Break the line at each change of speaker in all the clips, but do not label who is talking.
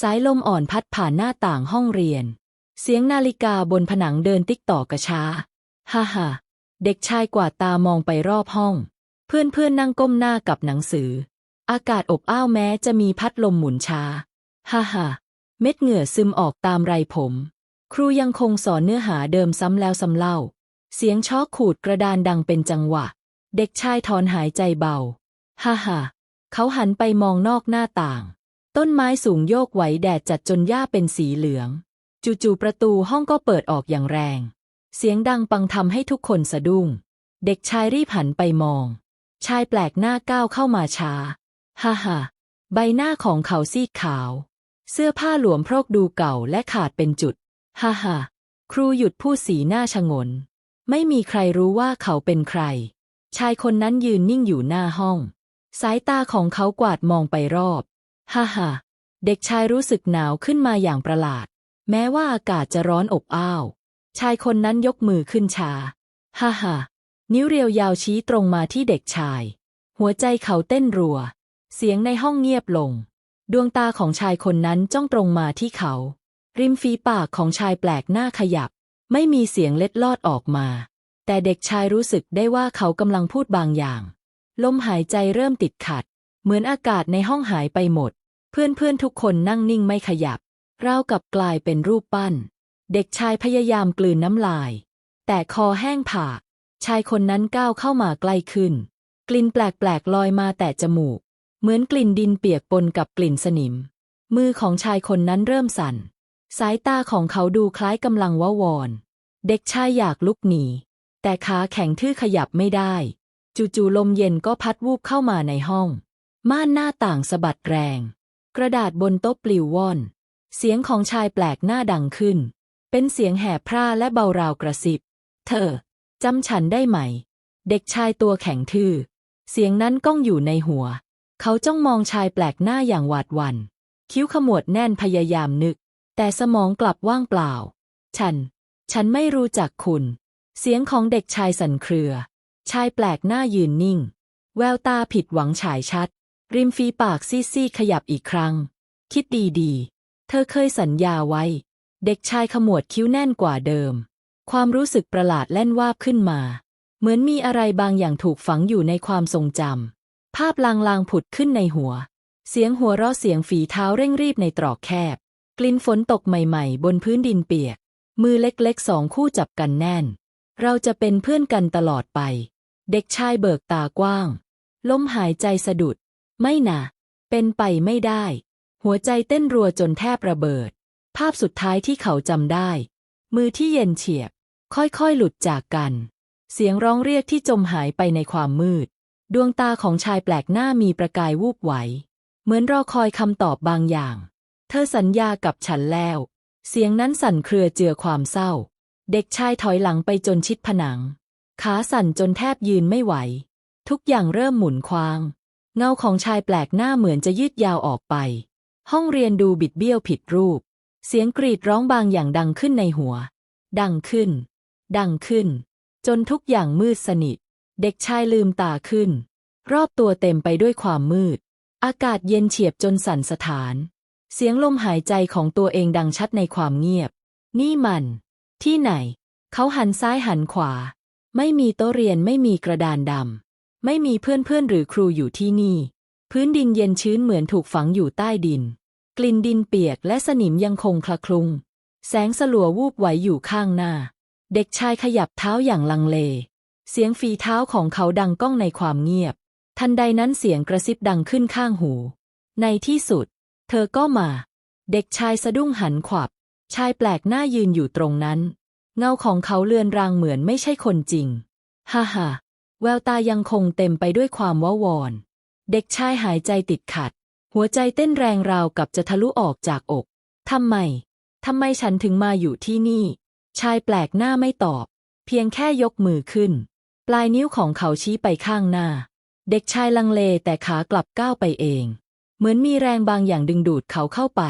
สายลมอ่อนพัดผ่านหน้าต่างห้องเรียน เสียงนาฬิกาบนผนังเดินติ๊กต่อกระช้า ฮ่าฮ่าเด็กชายกวาดตามองไปรอบห้อง เพื่อนเพื่อนนั่งก้มหน้ากับหนังสือ อากาศอบอ้าวแม้จะมีพัดลมหมุนช้า ฮ่าฮ่าเม็ดเหงื่อซึมออกตามไรผม ครูยังคงสอนเนื้อหาเดิมซ้ำแล้วซ้ำเล่า เสียงช็อกขูดกระดานดังเป็นจังหวะ เด็กชายถอนหายใจเบา ฮ่าฮ่าเขาหันไปมองนอกหน้าต่าง ต้นไม้สูงโยกไหวแดดจัดจนหญ้าเป็นสีเหลือง จู่ๆประตูห้องก็เปิดออกอย่างแรง เสียงดังปังทำให้ทุกคนสะดุ้ง เด็กชายรีบหันไปมอง ชายแปลกหน้าก้าวเข้ามาช้า ฮ่าฮ่าใบหน้าของเขาซีดขาว เสื้อผ้าหลวมโพรกดูเก่าและขาดเป็นจุด ฮ่าฮ่าครูหยุดพูดสีหน้าชงน ไม่มีใครรู้ว่าเขาเป็นใคร ชายคนนั้นยืนนิ่งอยู่หน้าห้อง สายตาของเขากวาดมองไปรอบ ฮ่าฮ่าเด็กชายรู้สึกหนาวขึ้นมาอย่างประหลาด แม้ว่าอากาศจะร้อนอบอ้าว ชายคนนั้นยกมือขึ้นช้าฮ่าฮ่านิ้วเรียวยาวชี้ตรงมาที่เด็กชาย หัวใจเขาเต้นรัว เสียงในห้องเงียบลง ดวงตาของชายคนนั้นจ้องตรงมาที่เขา ริมฝีปากของชายแปลกหน้าขยับ ไม่มีเสียงเล็ดลอดออกมา แต่เด็กชายรู้สึกได้ว่าเขากำลังพูดบางอย่าง ลมหายใจเริ่มติดขัด เหมือนอากาศในห้องหายไปหมด เพื่อนๆทุกคนนั่งนิ่งไม่ขยับราวกับกลายเป็นรูปปั้น เด็กชายพยายามกลืนน้ำลาย แต่คอแห้งผากชายคนนั้นก้าวเข้ามาใกล้ขึ้น กลิ่นแปลกๆลอยมาแต่จมูก เหมือนกลิ่นดินเปียกปนกับกลิ่นสนิม มือของชายคนนั้นเริ่มสั่น สายตาของเขาดูคล้ายกำลังวาวอน เด็กชายอยากลุกหนี แต่ขาแข็งทื่อขยับไม่ได้ จู่ๆลมเย็นก็พัดวูบเข้ามาในห้อง ม่านหน้าต่างสะบัดแรง กระดาษบนโต๊ะปลิวว่อน เสียงของชายแปลกหน้าดังขึ้น เป็นเสียงแหบพร่าและเบาราวกระซิบ เธอจำฉันได้ไหม เด็กชายตัวแข็งทื่อ เสียงนั้นก้องอยู่ในหัว เขาจ้องมองชายแปลกหน้าอย่างหวาดหวัน่น คิ้วขมวดแน่นพยายามนึก แต่สมองกลับว่างเปล่า ฉัน ฉันไม่รู้จักคุณ เสียงของเด็กชายสั่นเครือ ชายแปลกหน้ายืนนิ่ง แววตาผิดหวังฉายชัด ริมฝีปากซีดๆขยับอีกครั้ง คิดดีๆ เธอเคยสัญญาไว้ เด็กชายขมวดคิ้วแน่นกว่าเดิม ความรู้สึกประหลาดแล่นวาบขึ้นมา เหมือนมีอะไรบางอย่างถูกฝังอยู่ในความทรงจำภาพลางๆผุดขึ้นในหัว เสียงหัวเราะเสียงฝีเท้าเร่งรีบในตรอกแคบ กลิ่นฝนตกใหม่ๆ บนพื้นดินเปียก มือเล็กๆสองคู่จับกันแน่น เราจะเป็นเพื่อนกันตลอดไป เด็กชายเบิกตากว้างลมหายใจสะดุด ไม่นะเป็นไปไม่ได้ หัวใจเต้นรัวจนแทบระเบิด ภาพสุดท้ายที่เขาจำได้ มือที่เย็นเฉียบ ค่อยๆหลุดจากกัน เสียงร้องเรียกที่จมหายไปในความมืด ดวงตาของชายแปลกหน้ามีประกายวูบไหว เหมือนรอคอยคำตอบบางอย่าง เธอสัญญากับฉันแล้ว เสียงนั้นสั่นเครือเจือความเศร้า เด็กชายถอยหลังไปจนชิดผนัง ขาสั่นจนแทบยืนไม่ไหว ทุกอย่างเริ่มหมุนควาง เงาของชายแปลกหน้าเหมือนจะยืดยาวออกไป ห้องเรียนดูบิดเบี้ยวผิดรูป เสียงกรีดร้องบางอย่างดังขึ้นในหัว ดังขึ้น ดังขึ้น จนทุกอย่างมืดสนิท เด็กชายลืมตาขึ้น รอบตัวเต็มไปด้วยความมืด อากาศเย็นเฉียบจนสั่นสะท้าน เสียงลมหายใจของตัวเองดังชัดในความเงียบ นี่มัน ที่ไหน เขาหันซ้ายหันขวา ไม่มีโต๊ะเรียนไม่มีกระดานดำ ไม่มีเพื่อนๆหรือครูอยู่ที่นี่ พื้นดินเย็นชื้นเหมือนถูกฝังอยู่ใต้ดิน กลิ่นดินเปียกและสนิมยังคงคละคลุง แสงสลัววูบไหวอยู่ข้างหน้า เด็กชายขยับเท้าอย่างลังเล เสียงฝีเท้าของเขาดังก้องในความเงียบ ทันใดนั้นเสียงกระซิบดังขึ้นข้างหู ในที่สุด เธอก็มา เด็กชายสะดุ้งหันขวับ ชายแปลกหน้ายืนอยู่ตรงนั้น เงาของเขาเลือนรางเหมือนไม่ใช่คนจริง ฮ่าฮ่า แววตายังคงเต็มไปด้วยความว้าวอน เด็กชายหายใจติดขัด หัวใจเต้นแรงราวกับจะทะลุออกจากอก ทำไม ทำไมฉันถึงมาอยู่ที่นี่ ชายแปลกหน้าไม่ตอบ เพียงแค่ยกมือขึ้น ปลายนิ้วของเขาชี้ไปข้างหน้า เด็กชายลังเลแต่ขากลับก้าวไปเอง เหมือนมีแรงบางอย่างดึงดูดเขาเข้าไป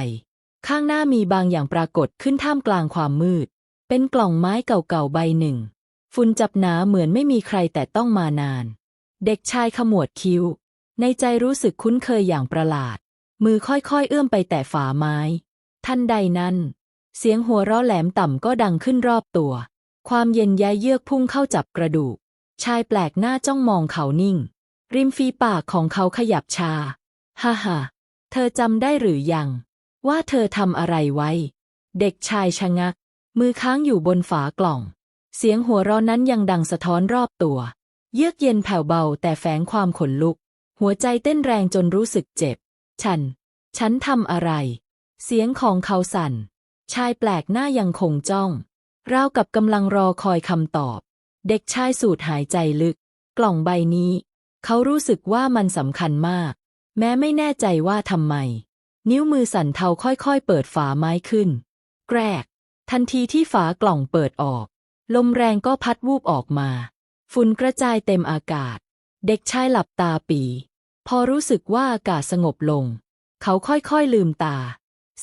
ข้างหน้ามีบางอย่างปรากฏขึ้นท่ามกลางความมืด เป็นกล่องไม้เก่าๆใบหนึ่ง ฝุ่นจับหนาเหมือนไม่มีใครแต่ต้องมานาน เด็กชายขมวดคิ้ว ในใจรู้สึกคุ้นเคยอย่างประหลาด มือค่อยๆเอื้อมไปแตะฝาไม้ ทันใดนั้น เสียงหัวเราะแหลมต่ำก็ดังขึ้นรอบตัว ความเย็นแยเยือกพุ่งเข้าจับกระดูก ชายแปลกหน้าจ้องมองเขานิ่ง ริมฝีปากของเขาขยับชา ฮ่าฮ่าเธอจำได้หรือยัง ว่าเธอทำอะไรไว้ เด็กชายชะงัก มือค้างอยู่บนฝากล่อง เสียงหัวเราะนั้นยังดังสะท้อนรอบตัว เยือกเย็นแผ่วเบาแต่แฝงความขนลุก หัวใจเต้นแรงจนรู้สึกเจ็บ ฉัน ฉันทำอะไร เสียงของเขาสั่น ชายแปลกหน้ายังคงจ้อง ราวกับกำลังรอคอยคำตอบ เด็กชายสูดหายใจลึก กล่องใบนี้ เขารู้สึกว่ามันสำคัญมาก แม้ไม่แน่ใจว่าทำไม นิ้วมือสั่นเทาค่อยๆ เปิดฝาไม้ขึ้น แกรก ทันทีที่ฝากล่องเปิดออก ลมแรงก็พัดวูบออกมา ฝุ่นกระจายเต็มอากาศ เด็กชายหลับตาปี พอรู้สึกว่าอากาศสงบลง เขาค่อยๆลืมตา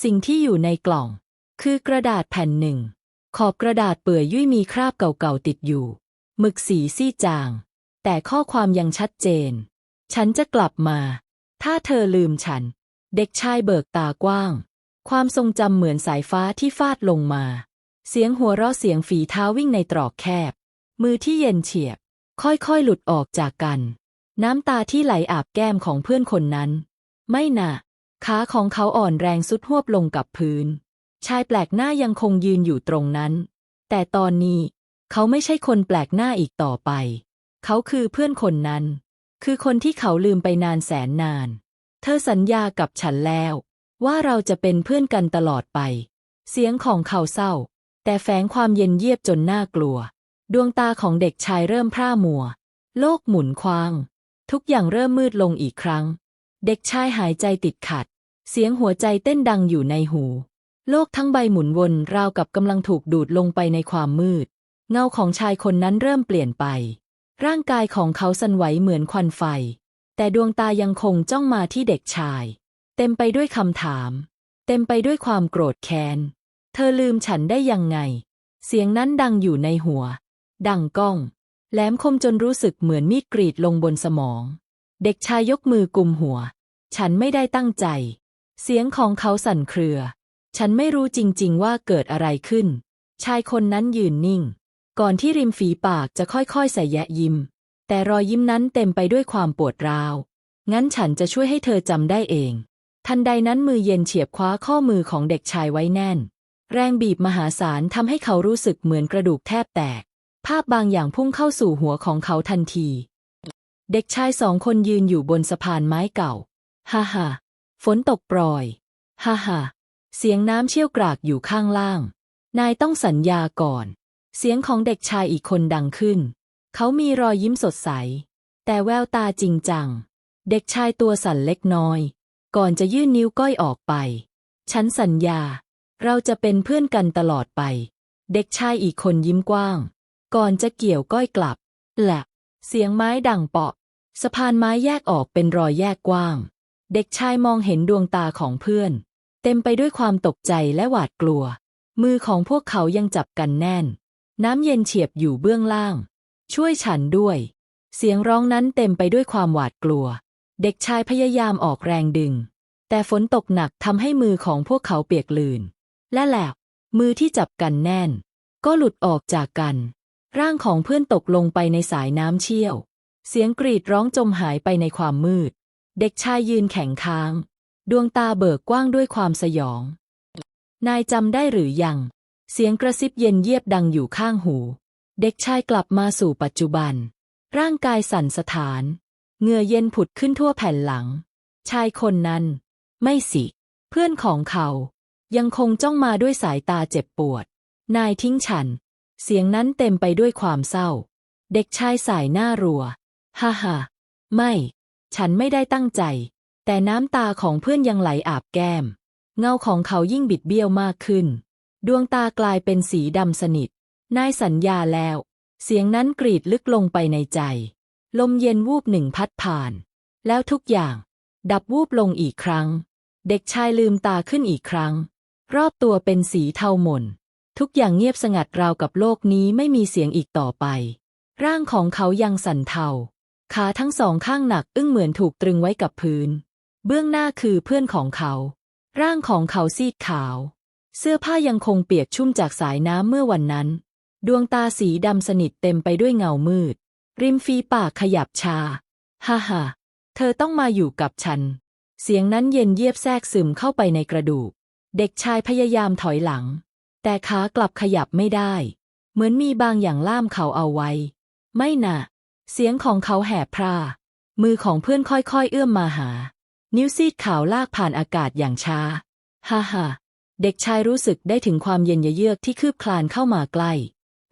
สิ่งที่อยู่ในกล่อง คือกระดาษแผ่นหนึ่ง ขอบกระดาษเปื่อยยุ่ยมีคราบเก่าๆติดอยู่หมึกสีซีจาง แต่ข้อความยังชัดเจน ฉันจะกลับมา ถ้าเธอลืมฉัน เด็กชายเบิกตากว้าง ความทรงจำเหมือนสายฟ้าที่ฟาดลงมา เสียงหัวเราะเสียงฝีเท้าวิ่งในตรอกแคบ มือที่เย็นเฉียบ ค่อยๆ หลุดออกจากกัน น้ำตาที่ไหลอาบแก้มของเพื่อนคนนั้น ไม่น่ะ ขาของเขาอ่อนแรงสุดหวบลงกับพื้น ชายแปลกหน้ายังคงยืนอยู่ตรงนั้น แต่ตอนนี้ เขาไม่ใช่คนแปลกหน้าอีกต่อไป เขาคือเพื่อนคนนั้น คือคนที่เขาลืมไปนานแสนนาน เธอสัญญากับฉันแล้ว ว่าเราจะเป็นเพื่อนกันตลอดไป เสียงของเขาเศร้า แต่แฝงความเย็นเยียบจนน่ากลัว ดวงตาของเด็กชายเริ่มพร่ามัว โลกหมุนคว้าง ทุกอย่างเริ่มมืดลงอีกครั้ง เด็กชายหายใจติดขัด เสียงหัวใจเต้นดังอยู่ในหู โลกทั้งใบหมุนวนราวกับกำลังถูกดูดลงไปในความมืด เงาของชายคนนั้นเริ่มเปลี่ยนไป ร่างกายของเขาสั่นไหวเหมือนควันไฟ แต่ดวงตายังคงจ้องมาที่เด็กชาย เต็มไปด้วยคำถาม เต็มไปด้วยความโกรธแค้น เธอลืมฉันได้ยังไง เสียงนั้นดังอยู่ในหัว ดังก้อง แหลมคมจนรู้สึกเหมือนมีดกรีดลงบนสมอง เด็กชายยกมือกุมหัว ฉันไม่ได้ตั้งใจ เสียงของเขาสั่นเครือ ฉันไม่รู้จริง ๆ ว่าเกิดอะไรขึ้น ชายคนนั้นยืนนิ่ง ก่อนที่ริมฝีปากจะค่อยๆใส่แยะยิ้ม แต่รอยยิ้มนั้นเต็มไปด้วยความปวดร้าว งั้นฉันจะช่วยให้เธอจำได้เอง ทันใดนั้นมือเย็นเฉียบคว้าข้อมือของเด็กชายไว้แน่น แรงบีบมหาศาลทำให้เขารู้สึกเหมือนกระดูกแทบแตก ภาพบางอย่างพุ่งเข้าสู่หัวของเขาทันที เด็กชายสองคนยืนอยู่บนสะพานไม้เก่า ฮ่าฮ่าฝนตกปรอย ฮ่าฮ่าเสียงน้ำเชี่ยวกรากอยู่ข้างล่าง นายต้องสัญญาก่อน เสียงของเด็กชายอีกคนดังขึ้น เขามีรอยยิ้มสดใส แต่แววตาจริงจัง เด็กชายตัวสั่นเล็กน้อย ก่อนจะยื่นนิ้วก้อยออกไป ฉันสัญญา เราจะเป็นเพื่อนกันตลอดไป เด็กชายอีกคนยิ้มกว้าง ก่อนจะเกี่ยวก้อยกลับแหละ เสียงไม้ดังเปาะ สะพานไม้แยกออกเป็นรอยแยกกว้าง เด็กชายมองเห็นดวงตาของเพื่อน เต็มไปด้วยความตกใจและหวาดกลัว มือของพวกเขายังจับกันแน่น น้ำเย็นเฉียบอยู่เบื้องล่าง ช่วยฉันด้วย เสียงร้องนั้นเต็มไปด้วยความหวาดกลัว เด็กชายพยายามออกแรงดึง แต่ฝนตกหนักทำให้มือของพวกเขาเปียกลื่น และแหลกมือที่จับกันแน่น ก็หลุดออกจากกัน ร่างของเพื่อนตกลงไปในสายน้ำเชี่ยว เสียงกรีดร้องจมหายไปในความมืด เด็กชายยืนแข็งค้าง ดวงตาเบิกกว้างด้วยความสยอง นายจำได้หรือยัง เสียงกระซิบเย็นเยียบดังอยู่ข้างหู เด็กชายกลับมาสู่ปัจจุบัน ร่างกายสั่นสะท้านเหงื่อเย็นผุดขึ้นทั่วแผ่นหลัง ชายคนนั้น ไม่สิ เพื่อนของเขา ยังคงจ้องมาด้วยสายตาเจ็บปวด นายทิ้งฉัน เสียงนั้นเต็มไปด้วยความเศร้า เด็กชายสายหน้ารัว ฮ่าฮ่าไม่ ฉันไม่ได้ตั้งใจ แต่น้ำตาของเพื่อนยังไหลอาบแก้ม เงาของเขายิ่งบิดเบี้ยวมากขึ้น ดวงตากลายเป็นสีดำสนิท นายสัญญาแล้ว เสียงนั้นกรีดลึกลงไปในใจ ลมเย็นวูบหนึ่งพัดผ่าน แล้วทุกอย่าง ดับวูบลงอีกครั้ง เด็กชายลืมตาขึ้นอีกครั้ง รอบตัวเป็นสีเทาหม่น ทุกอย่างเงียบสงัดราวกับโลกนี้ไม่มีเสียงอีกต่อไป ร่างของเขายังสั่นเทา ขาทั้งสองข้างหนักอึ้งเหมือนถูกตรึงไว้กับพื้น เบื้องหน้าคือเพื่อนของเขา ร่างของเขาซีดขาว เสื้อผ้ายังคงเปียกชุ่มจากสายน้ำเมื่อวันนั้น ดวงตาสีดำสนิทเต็มไปด้วยเงามืด ริมฝีปากขยับชา ฮ่าฮ่าเธอต้องมาอยู่กับฉัน เสียงนั้นเย็นเยียบแทรกซึมเข้าไปในกระดูก เด็กชายพยายามถอยหลัง แต่ขากลับขยับไม่ได้ เหมือนมีบางอย่างล่ามเขาเอาไว้ ไม่น่ะ เสียงของเขาแหบพร่ามือของเพื่อนค่อยๆ เอื้อมมาหา นิ้วซีดขาวลากผ่านอากาศอย่างช้า ฮ่าฮ่าเด็กชายรู้สึกได้ถึงความเย็นเยือกที่คืบคลานเข้ามาใกล้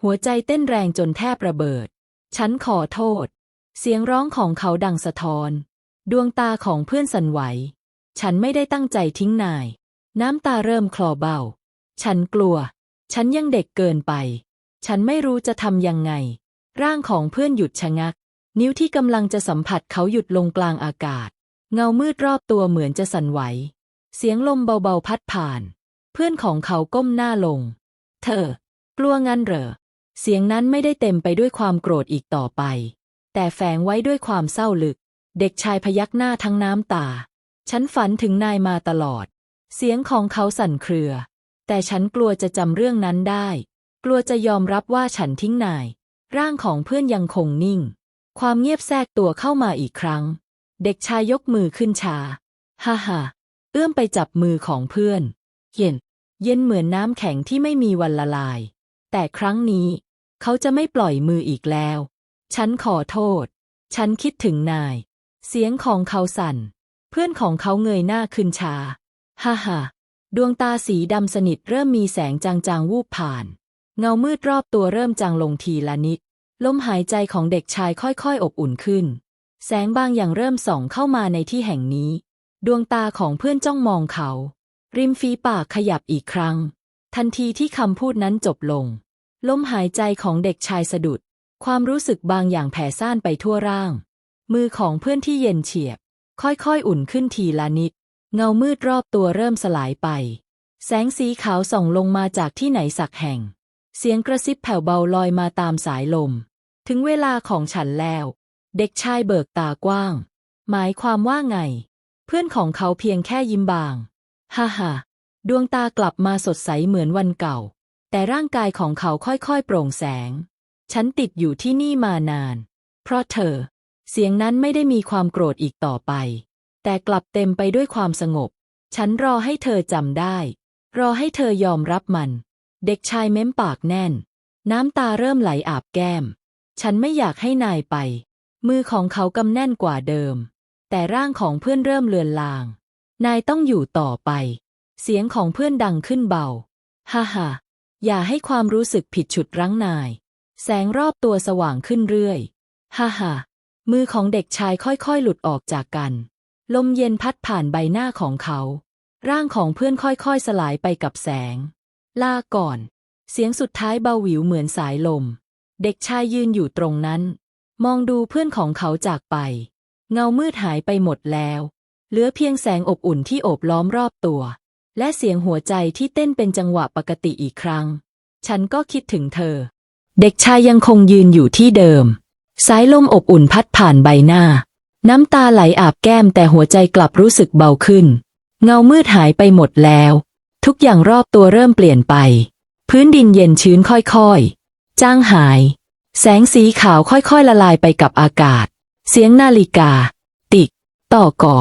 หัวใจเต้นแรงจนแทบระเบิด ฉันขอโทษ เสียงร้องของเขาดังสะท้อน ดวงตาของเพื่อนสั่นไหว ฉันไม่ได้ตั้งใจทิ้งนาย น้ำตาเริ่มคลอเบา ฉันกลัว ฉันยังเด็กเกินไป ฉันไม่รู้จะทำยังไง ร่างของเพื่อนหยุดชะงัก นิ้วที่กำลังจะสัมผัสเขาหยุดลงกลางอากาศ เงามืดรอบตัวเหมือนจะสั่นไหว เสียงลมเบาๆพัดผ่าน เพื่อนของเขาก้มหน้าลง เธอ กลัวงั้นเหรอ เสียงนั้นไม่ได้เต็มไปด้วยความโกรธอีกต่อไป แต่แฝงไว้ด้วยความเศร้าลึก เด็กชายพยักหน้าทั้งน้ำตา ฉันฝันถึงนายมาตลอด เสียงของเขาสั่นเครือ แต่ฉันกลัวจะจำเรื่องนั้นได้ กลัวจะยอมรับว่าฉันทิ้งนาย ร่างของเพื่อนยังคงนิ่ง ความเงียบแทรกตัวเข้ามาอีกครั้ง เด็กชายยกมือขึ้นชา ฮ่าฮ่าเอื้อมไปจับมือของเพื่อน เย็น เย็นเหมือนน้ำแข็งที่ไม่มีวันละลาย แต่ครั้งนี้ เขาจะไม่ปล่อยมืออีกแล้ว ฉันขอโทษ ฉันคิดถึงนาย เสียงของเขาสั่น เพื่อนของเขาเงยหน้าขึ้นชา ฮ่าฮ่าดวงตาสีดำสนิทเริ่มมีแสงจางๆ วูบผ่าน เงามืดรอบตัวเริ่มจางลงทีละนิด ลมหายใจของเด็กชายค่อยๆ อบอุ่นขึ้น แสงบางอย่างเริ่มส่องเข้ามาในที่แห่งนี้ ดวงตาของเพื่อนจ้องมองเขา ริมฝีปากขยับอีกครั้ง ทันทีที่คำพูดนั้นจบลง ลมหายใจของเด็กชายสะดุด ความรู้สึกบางอย่างแผ่ซ่านไปทั่วร่าง มือของเพื่อนที่เย็นเฉียบ ค่อยๆ อุ่นขึ้นทีละนิด เงามืดรอบตัวเริ่มสลายไป แสงสีขาวส่องลงมาจากที่ไหนสักแห่ง เสียงกระซิบแผ่วเบาลอยมาตามสายลม ถึงเวลาของฉันแล้ว เด็กชายเบิกตากว้าง หมายความว่าไง เพื่อนของเขาเพียงแค่ยิ้มบาง ฮ่าฮ่าดวงตากลับมาสดใสเหมือนวันเก่า แต่ร่างกายของเขาค่อยๆโปร่งแสง ฉันติดอยู่ที่นี่มานาน เพราะเธอ เสียงนั้นไม่ได้มีความโกรธอีกต่อไป แต่กลับเต็มไปด้วยความสงบ ฉันรอให้เธอจำได้ รอให้เธอยอมรับมัน เด็กชายเม้มปากแน่น น้ำตาเริ่มไหลอาบแก้ม ฉันไม่อยากให้นายไป มือของเขากำแน่นกว่าเดิม แต่ร่างของเพื่อนเริ่มเลือนลาง นายต้องอยู่ต่อไป เสียงของเพื่อนดังขึ้นเบา ฮ่าฮ่าอย่าให้ความรู้สึกผิดฉุดรั้งนาย แสงรอบตัวสว่างขึ้นเรื่อย ฮ่าฮ่ามือของเด็กชายค่อยๆ หลุดออกจากกัน ลมเย็นพัดผ่านใบหน้าของเขา ร่างของเพื่อนค่อยๆสลายไปกับแสง ลาก่อน เสียงสุดท้ายเบาหวิวเหมือนสายลม เด็กชายยืนอยู่ตรงนั้น มองดูเพื่อนของเขาจากไป เงามืดหายไปหมดแล้ว เหลือเพียงแสงอบอุ่นที่โอบล้อมรอบตัว และเสียงหัวใจที่เต้นเป็นจังหวะปกติอีกครั้ง ฉันก็คิดถึงเธอ เด็กชายยังคงยืนอยู่ที่เดิม สายลมอบอุ่นพัดผ่านใบหน้า น้ำตาไหลอาบแก้มแต่หัวใจกลับรู้สึกเบาขึ้น เงามืดหายไปหมดแล้ว ทุกอย่างรอบตัวเริ่มเปลี่ยนไป พื้นดินเย็นชื้นค่อยๆจางหาย แสงสีขาวค่อยๆละลายไปกับอากาศ เสียงนาฬิกา ติก ต่อก่อ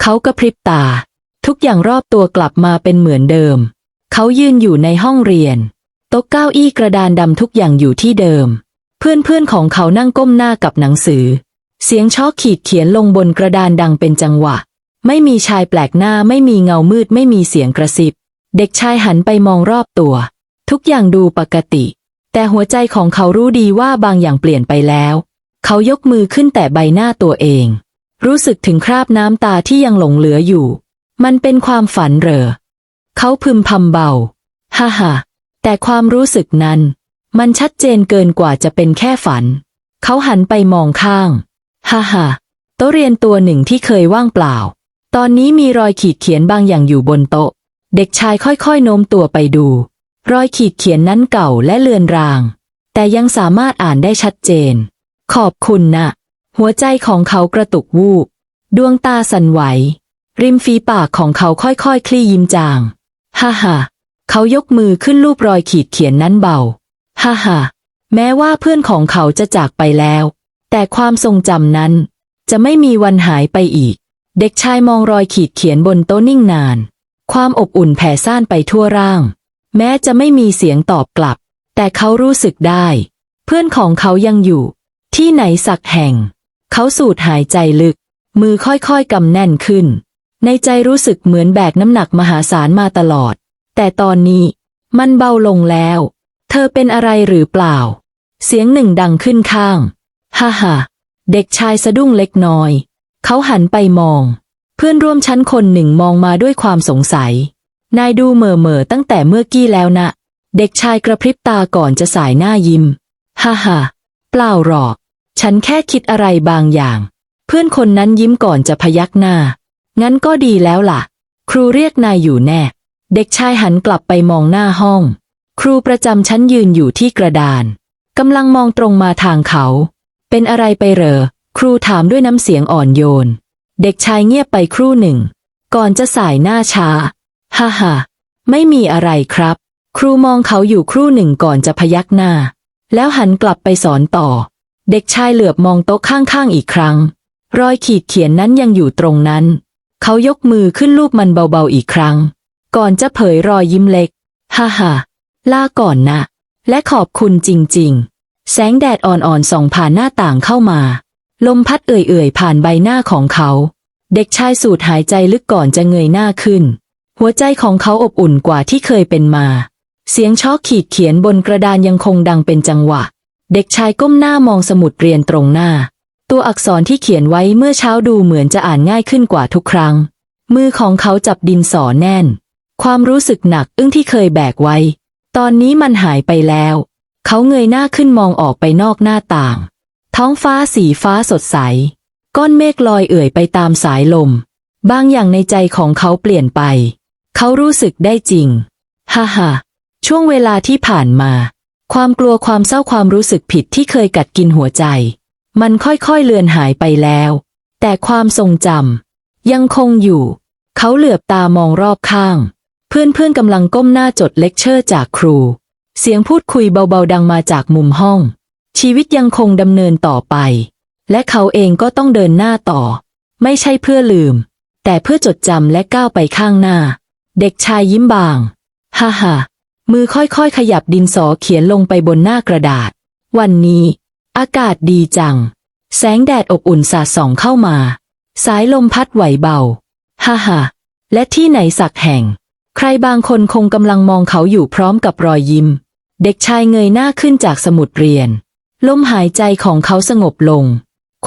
เขากระพริบตา ทุกอย่างรอบตัวกลับมาเป็นเหมือนเดิม เขายืนอยู่ในห้องเรียน โต๊ะเก้าอี้กระดานดำทุกอย่างอยู่ที่เดิม เพื่อนๆของเขานั่งก้มหน้ากับหนังสือ เสียงช็อกขีดเขียนลงบนกระดานดังเป็นจังหวะ ไม่มีชายแปลกหน้าไม่มีเงามืดไม่มีเสียงกระซิบ เด็กชายหันไปมองรอบตัว ทุกอย่างดูปกติ แต่หัวใจของเขารู้ดีว่าบางอย่างเปลี่ยนไปแล้ว เขายกมือขึ้นแต่ใบหน้าตัวเอง รู้สึกถึงคราบน้ำตาที่ยังหลงเหลืออยู่ มันเป็นความฝันเหรอ เขาพึมพำเบา ฮ่าฮ่าแต่ความรู้สึกนั้น มันชัดเจนเกินกว่าจะเป็นแค่ฝัน เขาหันไปมองข้าง ฮ่าฮ่าโต๊ะเรียนตัวหนึ่งที่เคยว่างเปล่า ตอนนี้มีรอยขีดเขียนบางอย่างอยู่บนโต๊ะ เด็กชายค่อยๆโน้มตัวไปดู รอยขีดเขียนนั้นเก่าและเลือนราง แต่ยังสามารถอ่านได้ชัดเจน ขอบคุณนะ หัวใจของเขากระตุกวูบ ดวงตาสั่นไหว ริมฝีปากของเขาค่อยๆคคลี่ยิ้มจาง ฮ่าฮ่าเขายกมือขึ้นรูปรอยขีดเขียนนั้นเบา ฮ่าฮ่าแม้ว่าเพื่อนของเขาจะจากไปแล้ว แต่ความทรงจำนั้น จะไม่มีวันหายไปอีก เด็กชายมองรอยขีดเขียนบนโต๊ะนิ่งนาน ความอบอุ่นแผ่ซ่านไปทั่วร่าง แม้จะไม่มีเสียงตอบกลับ แต่เขารู้สึกได้ เพื่อนของเขายังอยู่ ที่ไหนสักแห่ง เขาสูดหายใจลึก มือค่อยๆกำแน่นขึ้น ในใจรู้สึกเหมือนแบกน้ำหนักมหาศาลมาตลอด แต่ตอนนี้ มันเบาลงแล้ว เธอเป็นอะไรหรือเปล่า เสียงหนึ่งดังขึ้นข้าง ฮ่าฮ่าเด็กชายสะดุ้งเล็กน้อย เขาหันไปมอง เพื่อนร่วมชั้นคนหนึ่งมองมาด้วยความสงสัย นายดูเหม่อเม่อตั้งแต่เมื่อกี้แล้วนะ เด็กชายกระพริบตาก่อนจะสายหน้ายิ้ม ฮ่าฮ่าเปล่าหรอก ฉันแค่คิดอะไรบางอย่าง เพื่อนคนนั้นยิ้มก่อนจะพยักหน้า งั้นก็ดีแล้วล่ะ ครูเรียกนายอยู่แน่ เด็กชายหันกลับไปมองหน้าห้อง ครูประจำชั้นยืนอยู่ที่กระดานกำลังมองตรงมาทางเขา เป็นอะไรไปเหรอ ครูถามด้วยน้ำเสียงอ่อนโยน เด็กชายเงียบไปครู่หนึ่ง ก่อนจะสายหน้าชาฮ่าฮ่าไม่มีอะไรครับ ครูมองเขาอยู่ครู่หนึ่งก่อนจะพยักหน้า แล้วหันกลับไปสอนต่อ เด็กชายเหลือบมองโต๊ะข้างๆอีกครั้ง รอยขีดเขียนนั้นยังอยู่ตรงนั้น เขายกมือขึ้นลูบมันเบาๆอีกครั้ง ก่อนจะเผยรอยยิ้มเล็ก ฮ่าฮ่าลาก่อนนะ และขอบคุณจริงๆ แสงแดดอ่อนๆส่องผ่านหน้าต่างเข้ามา ลมพัดเอื่อยๆ ผ่านใบหน้าของเขา เด็กชายสูดหายใจลึกก่อนจะเงยหน้าขึ้น หัวใจของเขาอบอุ่นกว่าที่เคยเป็นมา เสียงช็อกขีดเขียนบนกระดานยังคงดังเป็นจังหวะ เด็กชายก้มหน้ามองสมุดเรียนตรงหน้า ตัวอักษรที่เขียนไว้เมื่อเช้าดูเหมือนจะอ่านง่ายขึ้นกว่าทุกครั้ง มือของเขาจับดินสอแน่น ความรู้สึกหนักอึ้งที่เคยแบกไว้ ตอนนี้มันหายไปแล้ว เขาเงยหน้าขึ้นมองออกไปนอกหน้าต่าง ท้องฟ้าสีฟ้าสดใส ก้อนเมฆลอยเอื่อยไปตามสายลม บางอย่างในใจของเขาเปลี่ยนไป เขารู้สึกได้จริง ฮ่าฮ่าช่วงเวลาที่ผ่านมา ความกลัวความเศร้าความรู้สึกผิดที่เคยกัดกินหัวใจ มันค่อยๆเลือนหายไปแล้ว แต่ความทรงจำยังคงอยู่ เขาเหลือบตามองรอบข้าง เพื่อนๆกำลังก้มหน้าจดเลคเชอร์จากครู เสียงพูดคุยเบาๆดังมาจากมุมห้อง ชีวิตยังคงดำเนินต่อไป และเขาเองก็ต้องเดินหน้าต่อ ไม่ใช่เพื่อลืม แต่เพื่อจดจำและก้าวไปข้างหน้า เด็กชายยิ้มบาง ฮ่าฮ่ามือค่อยๆ ขยับดินสอเขียนลงไปบนหน้ากระดาษ วันนี้ อากาศดีจัง แสงแดดอบอุ่นสาดส่องเข้ามา สายลมพัดไหวเบา ฮ่าฮ่าและที่ไหนสักแห่ง ใครบางคนคงกำลังมองเขาอยู่พร้อมกับรอยยิ้ม เด็กชายเงยหน้าขึ้นจากสมุดเรียน ลมหายใจของเขาสงบลง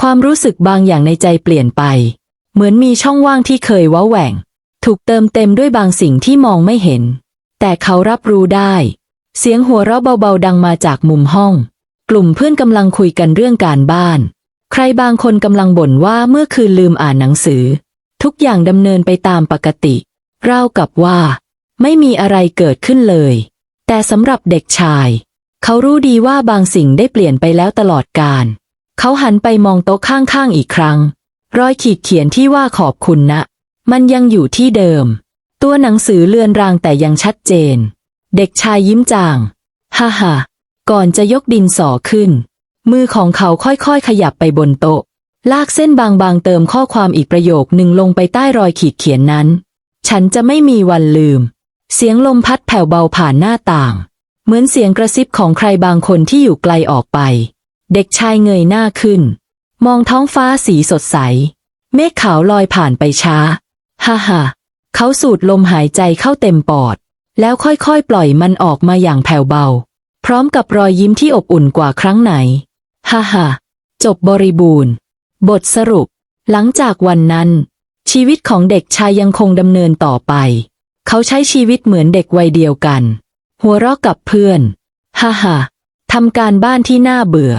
ความรู้สึกบางอย่างในใจเปลี่ยนไป เหมือนมีช่องว่างที่เคยว้าแหว่ง ถูกเติมเต็มด้วยบางสิ่งที่มองไม่เห็น แต่เขารับรู้ได้ เสียงหัวเราะเบาๆดังมาจากมุมห้อง กลุ่มเพื่อนกำลังคุยกันเรื่องการบ้าน ใครบางคนกำลังบ่นว่าเมื่อคืนลืมอ่านหนังสือ ทุกอย่างดำเนินไปตามปกติราวกับว่า ไม่มีอะไรเกิดขึ้นเลย แต่สำหรับเด็กชาย เขารู้ดีว่าบางสิ่งได้เปลี่ยนไปแล้วตลอดการ เขาหันไปมองโต๊ะข้างๆอีกครั้ง รอยขีดเขียนที่ว่าขอบคุณนะ มันยังอยู่ที่เดิม ตัวหนังสือเลือนรางแต่ยังชัดเจน เด็กชายยิ้มจาง ฮ่าฮ่าก่อนจะยกดินสอขึ้น มือของเขาค่อยๆขยับไปบนโต๊ะ ลากเส้นบางๆเติมข้อความอีกประโยคหนึ่งลงไปใต้รอยขีดเขียนนั้น ฉันจะไม่มีวันลืม เสียงลมพัดแผ่วเบาผ่านหน้าต่าง เหมือนเสียงกระซิบของใครบางคนที่อยู่ไกลออกไป เด็กชายเงยหน้าขึ้น มองท้องฟ้าสีสดใส เมฆขาวลอยผ่านไปช้า ฮ่าฮ่าเขาสูดลมหายใจเข้าเต็มปอด แล้วค่อยๆ ปล่อยมันออกมาอย่างแผ่วเบา พร้อมกับรอยยิ้มที่อบอุ่นกว่าครั้งไหน ฮ่าฮ่าจบบริบูรณ์ บทสรุป หลังจากวันนั้น ชีวิตของเด็กชายยังคงดำเนินต่อไป เขาใช้ชีวิตเหมือนเด็กวัยเดียวกัน หัวเราะกับเพื่อน ฮ่าฮ่าทำการบ้านที่น่าเบื่อ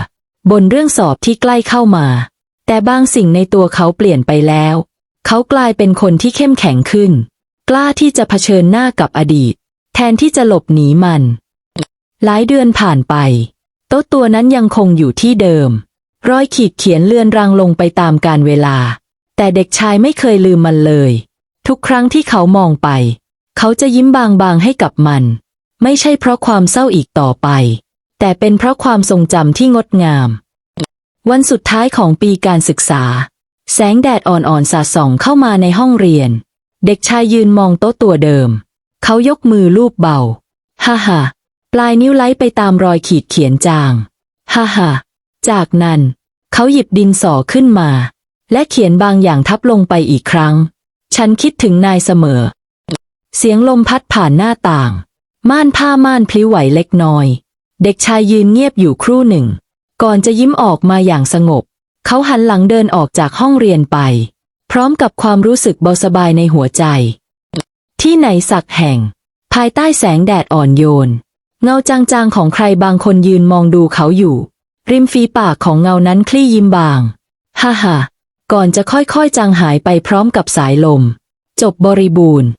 บนเรื่องสอบที่ใกล้เข้ามา แต่บางสิ่งในตัวเขาเปลี่ยนไปแล้ว เขากลายเป็นคนที่เข้มแข็งขึ้น กล้าที่จะเผชิญหน้ากับอดีต แทนที่จะหลบหนีมัน หลายเดือนผ่านไป โต๊ะตัวนั้นยังคงอยู่ที่เดิม รอยขีดเขียนเลือนรางลงไปตามการเวลา แต่เด็กชายไม่เคยลืมมันเลย ทุกครั้งที่เขามองไป เขาจะยิ้มบางๆให้กับมัน ไม่ใช่เพราะความเศร้าอีกต่อไป แต่เป็นเพราะความทรงจำที่งดงาม วันสุดท้ายของปีการศึกษา แสงแดดอ่อนๆสาดส่องเข้ามาในห้องเรียน เด็กชายยืนมองโต๊ะตัวเดิม เขายกมือลูบเบา ฮ่าฮ่าปลายนิ้วไล้ไปตามรอยขีดเขียนจาง ฮ่าฮ่าจากนั้น เขาหยิบดินสอขึ้นมา และเขียนบางอย่างทับลงไปอีกครั้ง ฉันคิดถึงนายเสมอ เสียงลมพัดผ่านหน้าต่าง ม่านผ้าม่านพลิ้วไหวเล็กน้อย เด็กชายยืนเงียบอยู่ครู่หนึ่ง ก่อนจะยิ้มออกมาอย่างสงบ เขาหันหลังเดินออกจากห้องเรียนไป พร้อมกับความรู้สึกเบาสบายในหัวใจ ที่ไหนสักแห่ง ภายใต้แสงแดดอ่อนโยน เงาจางๆของใครบางคนยืนมองดูเขาอยู่ ริมฝีปากของเงานั้นคลี่ยิ้มบาง ฮ่าฮ่าก่อนจะค่อยๆจางหายไปพร้อมกับสายลม จบบริบูรณ์